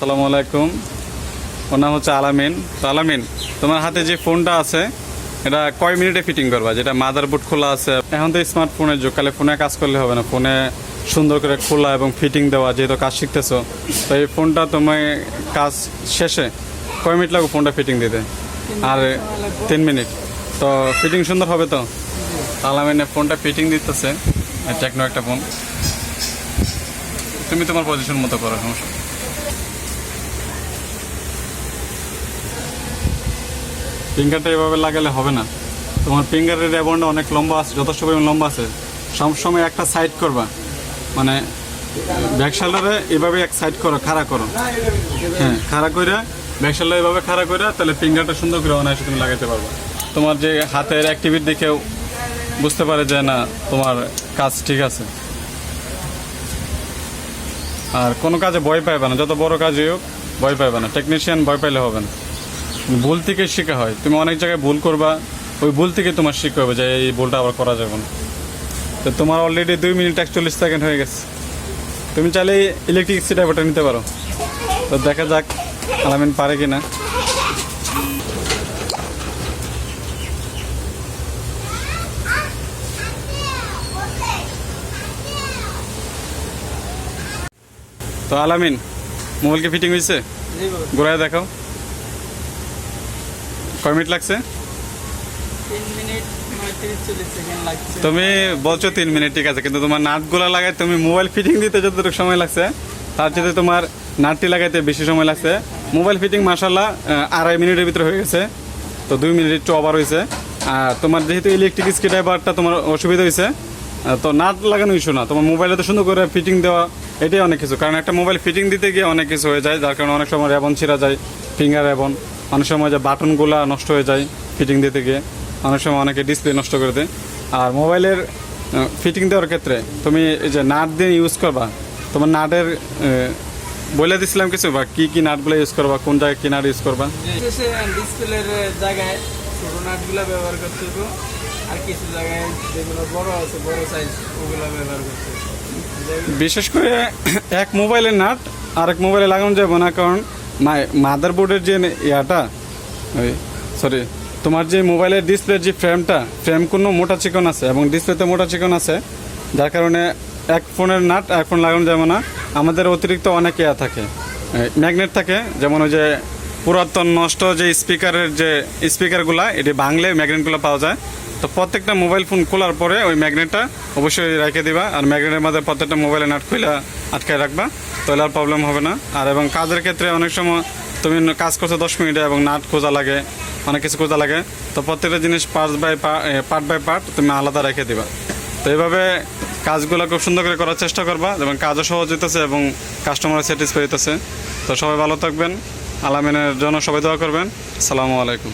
সালামু আলাইকুম। ওর নাম হচ্ছে আলামিন। তো আলামিন, তোমার হাতে যে ফোনটা আছে, এটা কয় মিনিটে ফিটিং করবা? যেটা মাদারবোর্ড খোলা আছে। এখন তো স্মার্টফোনের যুগ কালে ফোনে কাজ করলে হবে না। ফোনে সুন্দর করে খোলা এবং ফিটিং দেওয়া, যেহেতু কাজ শিখতেছো। তো এই ফোনটা তোমায় কাজ শেষে কয় মিনিট লাগবে ফোনটা ফিটিং দিতে? আর তিন মিনিট। তো ফিটিং সুন্দর হবে তো? আলামিনের ফোনটা ফিটিং দিতেছে। টেকনো একটা ফোন। তুমি তোমার পজিশন মতো করো, সমস্যা ফিঙ্গারটা এভাবে লাগালে হবে না। তোমার ফিঙ্গারের রেবনটা অনেক লম্বা আছে, যথেষ্ট পরিমাণ লম্বা আছে। সবসময় একটা সাইড করবা। মানে ব্যাক শাল্ডারে এভাবে এক সাইড করো, খাড়া করো। হ্যাঁ খাড়া করে ব্যাক এভাবে খাড়া করে তাহলে ফিঙ্গারটা সুন্দর করে অনায়াসে তুমি লাগাতে পারবে। তোমার যে হাতের অ্যাক্টিভিটি দেখেও বুঝতে পারে যে না, তোমার কাজ ঠিক আছে। আর কোনো কাজে ভয় পাইবে না, যত বড় কাজই হোক, ভয় পাইবে না। টেকনিশিয়ান ভয় পাইলে হবে না। ভুল থেকে শেখা হয়। তুমি অনেক জায়গায় ভুল করবা ওই ভুল থেকে তোমার শিখতে হবে যে এই ভুলটা আবার করা যাবে না। তো তোমার অলরেডি দুই মিনিট একচল্লিশ সেকেন্ড হয়ে গেছে। তুমি চাইলে ইলেকট্রিক ড্রাইভারটা নিতে পারো। তো দেখা যাক আলামিন পারে কি না তো আলামিন মোবাইল কি ফিটিং হয়েছে ঘুরায় দেখাও। কয় মিনিট লাগছে? তুমি বলছো তিন মিনিট ঠিক আছে কিন্তু তোমার নাটগুলো লাগাই তুমি মোবাইল ফিটিং দিতে যতটুকু সময় লাগছে তার চেয়ে তোমার নাটটি লাগাইতে বেশি সময় লাগছে। মোবাইল ফিটিং মাসাল্লাহ আড়াই মিনিটের ভিতরে হয়ে গেছে তো দুই মিনিট একটু ওভার হয়েছে। আর তোমার যেহেতু ইলেকট্রিক স্ক্রু ড্রাইভারটা তোমার অসুবিধা হয়েছে তো নাট লাগানো ইস্যু না তোমার মোবাইলে তো সুন্দর করে ফিটিং দেওয়া এটাই অনেক কিছু। কারণ একটা মোবাইল ফিটিং দিতে গিয়ে অনেক কিছু হয়ে যায় যার কারণে অনেক সময় রেবন ছিঁড়া যায় ফিঙ্গার রেবন অনেক সময় যে বাটনগুলো নষ্ট হয়ে যায় ফিটিং দিতে গিয়ে অনেক সময় অনেকে ডিসপ্লে নষ্ট করে দেয়। আর মোবাইলের ফিটিং দেওয়ার ক্ষেত্রে তুমি এই যে নাট দিয়ে ইউজ করবা তোমার নাটের বলে দিছিলাম কিছু বা কি কি নাটগুলো ইউজ করবা কোন জায়গায় কি নাট ইউজ করবা? ডিসপ্লের জায়গায় ছোট নাটগুলো ব্যবহার করতে আর কিছু জায়গায় যেগুলো বড় আছে বড় সাইজ ওগুলো ব্যবহার করতে বিশেষ করে এক মোবাইলের নাট আরেক মোবাইলে লাগানো যাবে না কারণ মাদার বোর্ডের যে ইয়াটা, ওই সরি তোমার যে মোবাইলের ডিসপ্লের যে ফ্রেমটা ফ্রেম কোনো মোটা চিকন আছে এবং ডিসপ্লেতে মোটা চিকন আছে, যার কারণে এক ফোনের নাট এক ফোন লাগানো যাবে না। আমাদের অতিরিক্ত অনেক ইয়া থাকে ম্যাগনেট থাকে, যেমন ওই যে পুরাতন নষ্ট যে স্পিকারের যে স্পিকারগুলা এটি বাংলে ম্যাগনেটগুলো পাওয়া যায়। তো প্রত্যেকটা মোবাইল ফোন খোলার পরে ওই ম্যাগনেটটা অবশ্যই রেখে দিবা। আর ম্যাগনেটের মধ্যে প্রত্যেকটা মোবাইলে নাট খুলে আটকায় রাখবা। তাহলে আর প্রবলেম হবে না। আর এবং কাজের ক্ষেত্রে অনেক সময় তুমি কাজ করছ দশ মিনিটে এবং নাট খোঁজা লাগে, অনেক কিছু খোঁজা লাগে। তো প্রত্যেকটা জিনিস part by part by part তুমি আলাদা রেখে দিবা। তো এইভাবে কাজগুলো খুব সুন্দর করে করার চেষ্টা করবা এবং কাজও সহজ হইতেছে এবং কাস্টমার স্যাটিসফাই হইতেছে। তো সবাই ভালো থাকবেন। আলামিনের জন্য সবাই দোয়া করবেন। সালামু আলাইকুম।